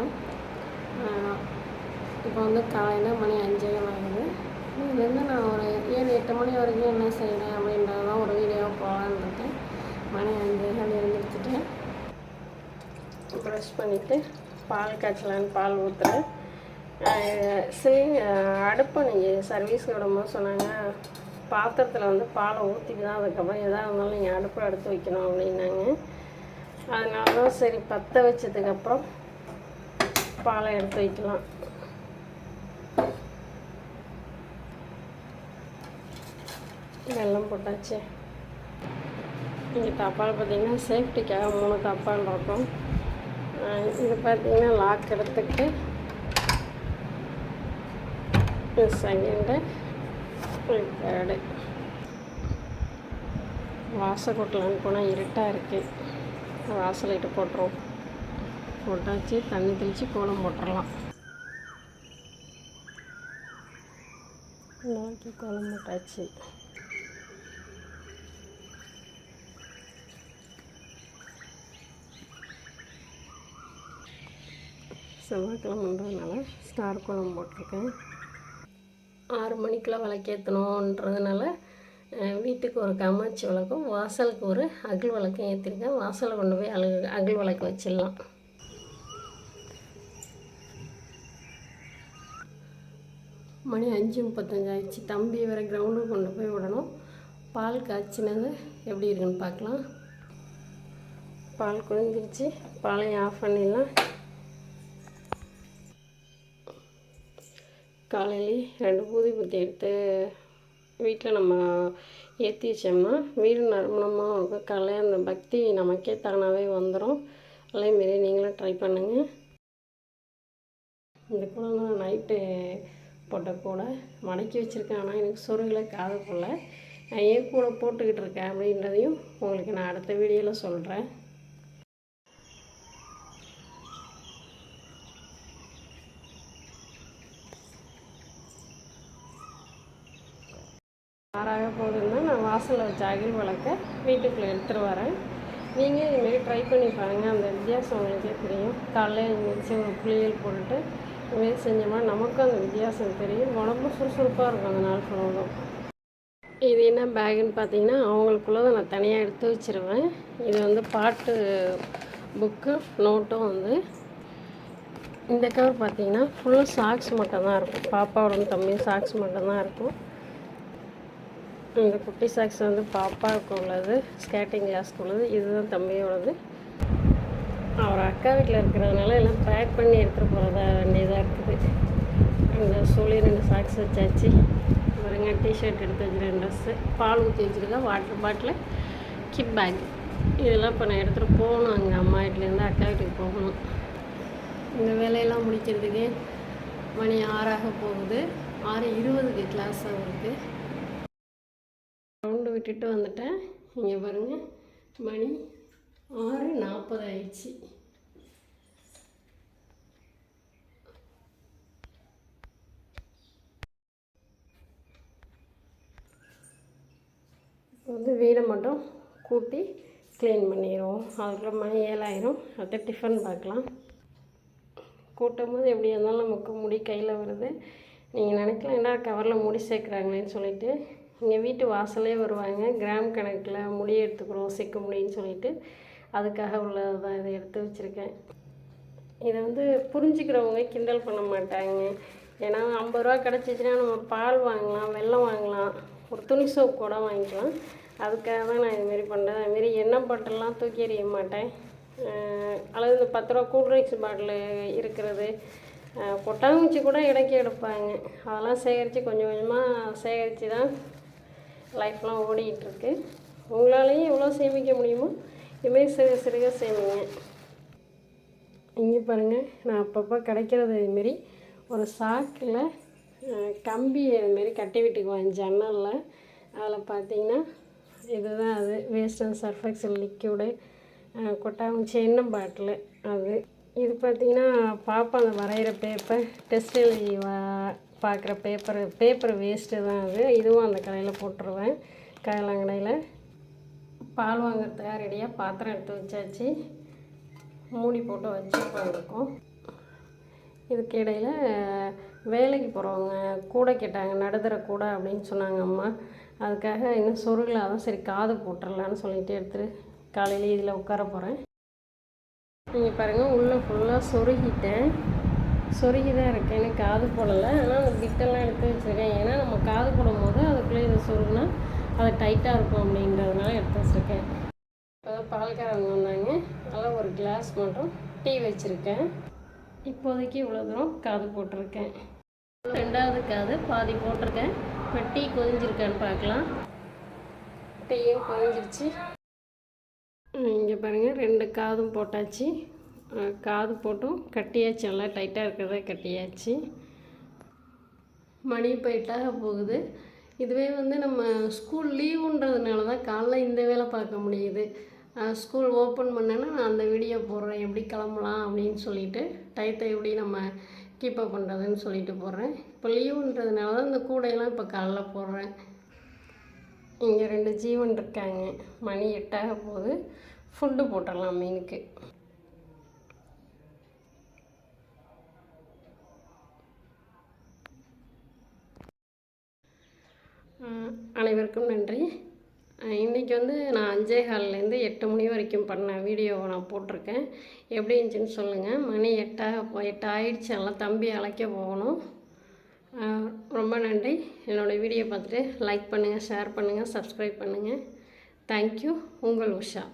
வணக்கம். இப்போ வந்து காலையில் மணி அஞ்சரை ஆகுது. இதுலேருந்து நான் ஒரு ஏழு எட்டு மணி வரைக்கும் என்ன செய்கிறேன் தான் ஒரு வீடியோ போகலான்னு இருக்கேன். மணி அஞ்சேகால் எழுந்திரிச்சிட்டேன் ப்ரஷ் பண்ணிவிட்டு பால் காய்ச்சலான்னு பால் ஊற்றுறேன் சரி அடுப்பை நீங்கள் சர்வீஸ் விடும்போது சொன்னாங்க பாத்திரத்தில் வந்து பாலை ஊற்றிட்டு தான் அதுக்கப்புறம் எதாக இருந்தாலும் நீங்கள் அடுப்பை எடுத்து வைக்கணும் அப்படின்னாங்க. அதனால தான் சரி பற்ற வச்சதுக்கப்புறம் பாலை எடுத்து வைக்கலாம். வெள்ளம் போட்டாச்சு. இங்கே தப்பால் பார்த்தீங்கன்னா சேஃப்டிக்காக மூணு தப்பால் இருக்கும். இது பார்த்திங்கன்னா லாக் எடுத்துக்கு செகண்டு தேர்டு வாசல் கொட்டலான்னு போனால் இருட்டாக இருக்குது வாசல் இட்டு போட்டுருவோம். போட்டாச்சு தண்ணி தெளித்து கோலம் போட்டுடலாம் நாளைக்கு கோலம் போட்டாச்சு. செவ்வாய்க்கிழமைன்றதுனால ஸ்டார் கோலம் போட்டிருக்கேன். ஆறு மணிக்கெலாம் விளக்கேற்றணுன்றதுனால வீட்டுக்கு ஒரு கமாச்சி விளக்கும் வாசலுக்கு ஒரு அகல் விளக்கம் ஏற்றிருக்கேன் வாசலை கொண்டு போய் அழு அகல் விளக்கு வச்சிடலாம். மணி அஞ்சு முப்பத்தஞ்சு ஆயிடுச்சு. தம்பி வேறு கிரவுண்டுக்கு கொண்டு போய் விடணும். பால் காய்ச்சினது எப்படி இருக்குன்னு பார்க்கலாம். பால் குழஞ்சிருச்சு பாலையும் ஆஃப் பண்ணிடலாம். காலையிலேயே ரெண்டு பூதி பற்றி எடுத்து வீட்டில் நம்ம ஏற்றி வச்சோம்னா வீடு நறுமணமாக இருக்கும் காலையில் அந்த பக்தி நமக்கே தானாகவே வந்துடும் அதேமாரி நீங்களும் ட்ரை பண்ணுங்கள் இந்த கூட நான் நைட்டு போட்ட கூடை மணக்கி வச்சுருக்கேன். ஆனால் எனக்கு சொருகில் காது போல் நான் ஏன் கூட போட்டுக்கிட்டு இருக்கேன் அப்படின்றதையும் உங்களுக்கு நான் அடுத்த வீடியோவில் சொல்கிறேன் ஆறாக போகுதுன்னா நான் வாசலில் வச்ச அகில் விளக்க வீட்டுக்குள்ளே எடுத்துகிட்டு வரேன். நீங்கள் இதுமாரி ட்ரை பண்ணி பாருங்கள் அந்த வித்தியாசம் உங்களுக்கே தெரியும். காலையில் எழுந்திரிச்சி ஒரு புளியல் போட்டுட்டு இதுமாரி செஞ்சோம்னா நமக்கும் அந்த வித்தியாசம் தெரியும். உடம்பு சுறுசுறுப்பாக இருக்கும் அந்த நாள் ஃபுல்லும் இது என்ன பேகுன்னு பார்த்தீங்கன்னா அவங்களுக்குள்ளதை நான் தனியாக எடுத்து வச்சுருவேன். இது வந்து பாட்டு புக்கு நோட்டும் வந்து. இந்த கவர் பார்த்தீங்கன்னா ஃபுல்லாக சாக்ஸ் மட்டும்தான் இருக்கும். பாப்பாவோட தம்பி சாக்ஸ் மட்டும்தான் இருக்கும். இந்த குட்டி சாக்ஸ் வந்து பாப்பாவுக்கு உள்ளது ஸ்கேட்டிங் கிளாஸ்க்கு உள்ளது. இதுதான் தம்பியோடது. அவர் அக்கா வீட்டில் இருக்கிறதுனால எல்லாம் பேக் பண்ணி எடுத்துகிட்டு போகிறதா வேண்டியதாக இருக்குது. அந்த சொல்லி ரெண்டு சாக்ஸ் வச்சாச்சு. பாருங்க டிஷர்ட் எடுத்து வச்சுருக்கேன் ட்ரெஸ்ஸு பால் ஊற்றி வச்சுருக்கேன் வாட்டர் பாட்டில் கிப் பேக் இதெல்லாம் இப்போ நான் எடுத்துகிட்டு போகணும். அங்கே அம்மா வீட்டிலேருந்து அக்கா வீட்டுக்கு போகணும். இந்த வேலையெல்லாம் முடிக்கிறதுக்கு மணி ஆறாக போகுது. ஆறு இருபதுக்கு கிளாஸ் அவருக்கு ரவுண்டு விட்டுட்டு வந்துட்டேன். இங்கே பாருங்கள் மணி ஆறு நாற்பது ஆயிடுச்சு. வந்து வீடை மட்டும் கூட்டி க்ளீன் பண்ணிடுவோம். அதுக்குள்ள மணி ஏழாயிரம். அடுத்து டிஃபன் பார்க்கலாம். கூட்டும் போது எப்படி இருந்தாலும் நமக்கு முடி கையில் வருது. நீங்கள் நினைக்கலாம் என்ன கவரில் முடி சேர்க்குறாங்களேன்னு சொல்லிட்டு. இங்கே வீட்டு வாசலே வருவாங்க. கிராம் கணக்கில் முடி எடுத்துக்கிறோம் சிக்க முடின்னு சொல்லிட்டு. அதுக்காக உள்ளது தான் இதை எடுத்து வச்சுருக்கேன். இதை வந்து புரிஞ்சுக்கிறவங்க கிண்டல் பண்ண மாட்டாங்க. ஏன்னா ஐம்பது ரூபா கிடச்சிச்சின்னா நம்ம பால் வாங்கலாம் வெள்ளம் வாங்கலாம். ஒரு துணி சோப் கூட வாங்கிக்கலாம். அதுக்காக தான் நான் இதுமாரி பண்ணுறேன். அதுமாரி எண்ணெய் பாட்டிலெலாம் தூக்கி எறிய மாட்டேன். அல்லது இந்த பத்து ரூபா கூல்ட்ரிங்க்ஸ் பாட்டில் இருக்கிறது. கொட்டாங்குச்சி கூட இடைக்கி எடுப்பாங்க. அதெல்லாம் சேகரித்து கொஞ்சம் கொஞ்சமாக சேகரித்து தான் லைஃப்லாம் ஓடிக்கிட்டுருக்கு. உங்களாலேயும் எவ்வளோ சேமிக்க முடியுமோ? இதுமாரி சிறுக சிறுக சேமிங்க. இங்கே பாருங்கள் நான் அப்பப்போ கிடைக்கிறது இதுமாரி ஒரு சாக்கில் கம்பி அதுமாரி கட்டி விட்டுக்குவேன் ஜன்னலில். அதில் பார்த்தீங்கன்னா இதுதான் அது. Waste and Surf Excel liquid கொட்டாங்குச்சி என்ன பாட்டிலு அது. இது பார்த்தீங்கன்னா பாப்பா அந்த வரைகிற பேப்பர் டெஸ்ட் பார்க்குற பேப்பர் பேப்பர் வேஸ்ட்டு தான் அது. இதுவும் அந்த கடையில் போட்டுருவேன் கடையில் பால் வாங்குறதுக்காக ரெடியாக பாத்திரம் எடுத்து வச்சாச்சு. மூடி போட்டு வச்சுருக்கோம் இருக்கும். இதுக்கு இடையில் வேலைக்கு போகிறவங்க கூடை கேட்டாங்க நடுதர கூட அப்படின்னு சொன்னாங்க அம்மா. அதுக்காக இன்னும் சொருகல அதான் சரி காது போட்டுடலான்னு சொல்லிட்டு எடுத்துகிட்டு காலையில் இதில் உட்கார போகிறேன். நீங்கள் பாருங்கள் உள்ளே ஃபுல்லாக சொருகிட்டேன். சொருகி தான் இருக்கேன் எனக்கு காது போடலை. ஆனால் அந்த பிட்டெல்லாம் எடுத்து வச்சுருக்கேன். ஏன்னா நம்ம காது போடும் போது அதுக்குள்ளே இதை சொருகினா அது டைட்டாக இருக்கும் அப்படின்றதுனால எடுத்து வச்சுருக்கேன். இப்போ தான் பால்காரங்க வந்தாங்க. அதெல்லாம் ஒரு கிளாஸ் மட்டும் டீ வச்சுருக்கேன். இப்போதைக்கு இவ்வளோ தூரம் காது போட்டிருக்கேன். ரெண்டாவது காது பாதி போட்டிருக்கேன். இப்போ டீ கொதிஞ்சிருக்கான்னு பார்க்கலாம். டீயும் கொதிஞ்சிருச்சு. இங்கே பாருங்கள் ரெண்டு காதும் போட்டாச்சு. காது போட்டும் கட்டியாச்சு நல்லா டைட்டாக இருக்கிறத கட்டியாச்சு. மணி போயிட்டாக போகுது. இதுவே வந்து நம்ம ஸ்கூல் லீவுன்றதுனால தான் காலைல இந்த வேலை பார்க்க முடியுது. ஸ்கூல் ஓப்பன் பண்ணேன்னா நான் அந்த வீடியோ போடுறேன் எப்படி கிளம்பலாம் அப்படின்னு சொல்லிட்டு டயத்தை எப்படி நம்ம கீப்பப் பண்ணுறதுன்னு சொல்லிட்டு போடுறேன் இப்போ லீவுன்றதுனால தான் இந்த கூடையெல்லாம் இப்போ காலைல போடுறேன். இங்கே ரெண்டு ஜீவன் இருக்காங்க. மணி எட்டாக போகுது. ஃபுட்டு போட்டுடலாம் மீனுக்கு. அனைவருக்கும் நன்றி. இன்றைக்கி இன்னைக்கு வந்து நான் அஞ்சே கால்லேருந்து எட்டு மணி வரைக்கும் பண்ண வீடியோவை நான் போட்டிருக்கேன். எப்படி இருந்துச்சுன்னு சொல்லுங்கள் மணி எட்டாக எட்டு ஆயிடுச்சு. எல்லாம் தம்பி அழைக்க போகணும். ரொம்ப நன்றி. என்னோடய வீடியோ பார்த்துட்டு லைக் பண்ணுங்கள் ஷேர் பண்ணுங்கள் சப்ஸ்கிரைப் பண்ணுங்கள் தேங்க்யூ உங்கள் உஷா.